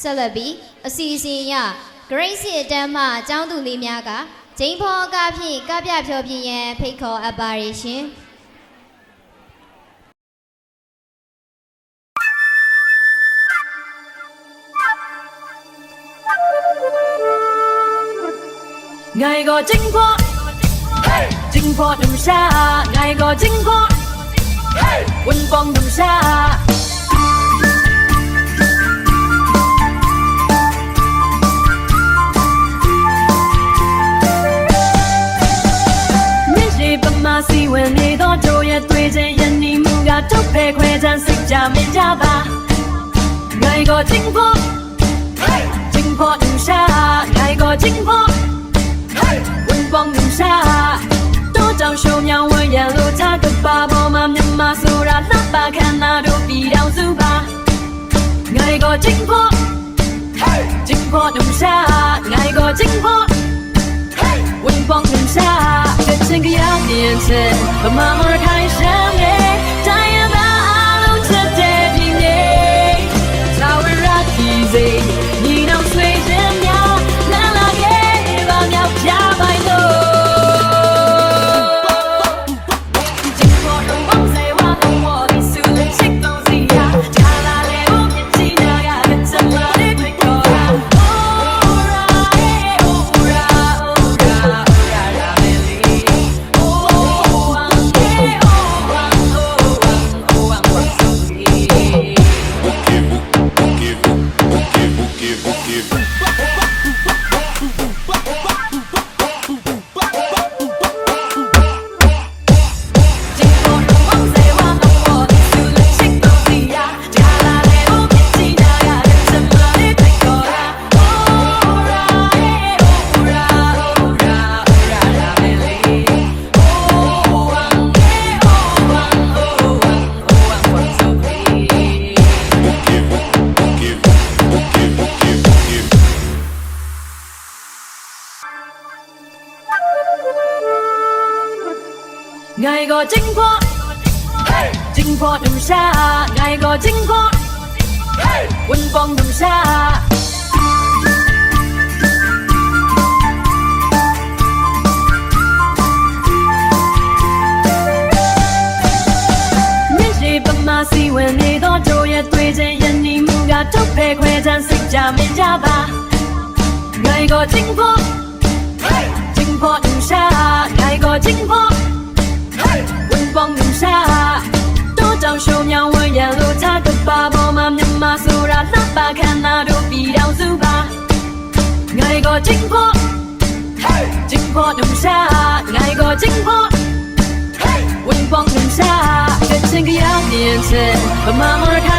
ဆက်လက်ပြီးအစီအစဉ်အရ Grace အတန်းမှအကျောင်းသူလေးများကဂျိမ်းဖောကဖြင့်ကပြဖြောပြရန်ဖိတ်ခေါ်အပ်ပါရရှင် 爱个金坡，金坡农沙，爱个金坡，温风农沙。 စီဝင်နေသောတို့ရဲ့တွေ့ခြင်းယနေ့မူကထုတ်ဖဲခွဲချမ်းစိတ်ကြမင်ကြပါနိုင်ကိုချင်းဖို့ချင်းဖို့တူရှာနိုင်ကိုချင်းဖို့ဝင်ပေါင်းတူရှာတို့ကြောင့်ရှုံမြောင်းဝင်ရလို့ချကပါပေါ်မှာမြမဆိုတာလှပခန္ဓာတို့ပြည်တော်စုပါနိုင်ကိုချင်းဖို့ချင်းဖို့တူရှာနိုင်ကိုချင်းဖို့ဝင်ပေါင်းတူရှာချင်းကရ 一切会慢开始爱个金坡，金坡农沙，爱个金坡，温风农沙。မျက်ရည်ပမာစီဝင်နေသောတို့ရဲ့တွေ့ချင်းယနေ့မူကထုတ်ဖဲခွဲချမ်းစိတ်ကြမင်းကြပါငိုင်ကိုချင်းဖို့ချင်းဖို့ဒူရှာ အောင်မြင်ရှာတို့ကြောင့်ရှုံမြောင်းဝန်းရံလို့ချကပါပေါ်မှာမြန်မာဆိုတာလှပခန္ဓာတို့ပြည်တော်စုပါငါတွေကချင်းဖို့ Hey ချင်းဖို့နှုံရှာငါတွေကချင်းဖို့ Hey ဝင်းပေါင်းနှုံရှာကချင်းကရမြင်စေဗမာမရခ